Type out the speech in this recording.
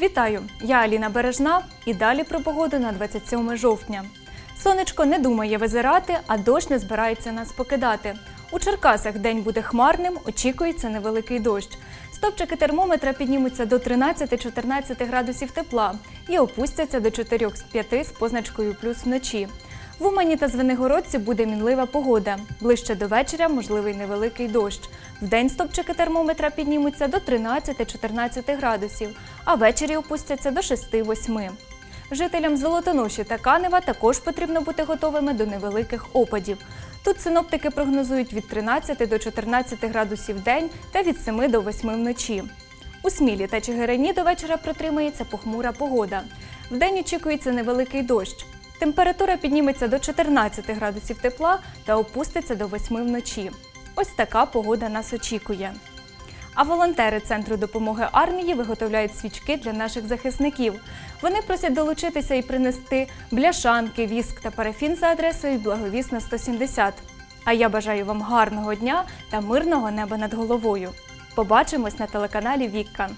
Вітаю! Я Аліна Бережна і далі про погоду на 27 жовтня. Сонечко не думає визирати, а дощ не збирається нас покидати. У Черкасах день буде хмарним, очікується невеликий дощ. Стопчики термометра піднімуться до 13-14 градусів тепла і опустяться до 4-5 з позначкою плюс вночі. В Умані та Звенигородці буде мінлива погода. Ближче до вечора можливий невеликий дощ. Вдень стопчики термометра піднімуться до 13-14 градусів, а ввечері опустяться до 6-8. Жителям Золотоноші та Канева також потрібно бути готовими до невеликих опадів. Тут синоптики прогнозують від 13 до 14 градусів в день та від 7 до 8 вночі. У Смілі та Чигирині до вечора протримається похмура погода. Вдень очікується невеликий дощ. Температура підніметься до 14 градусів тепла та опуститься до 8 вночі. Ось така погода нас очікує. А волонтери Центру допомоги армії виготовляють свічки для наших захисників. Вони просять долучитися і принести бляшанки, віск та парафін за адресою Благовісна 170. А я бажаю вам гарного дня та мирного неба над головою. Побачимось на телеканалі Вікка.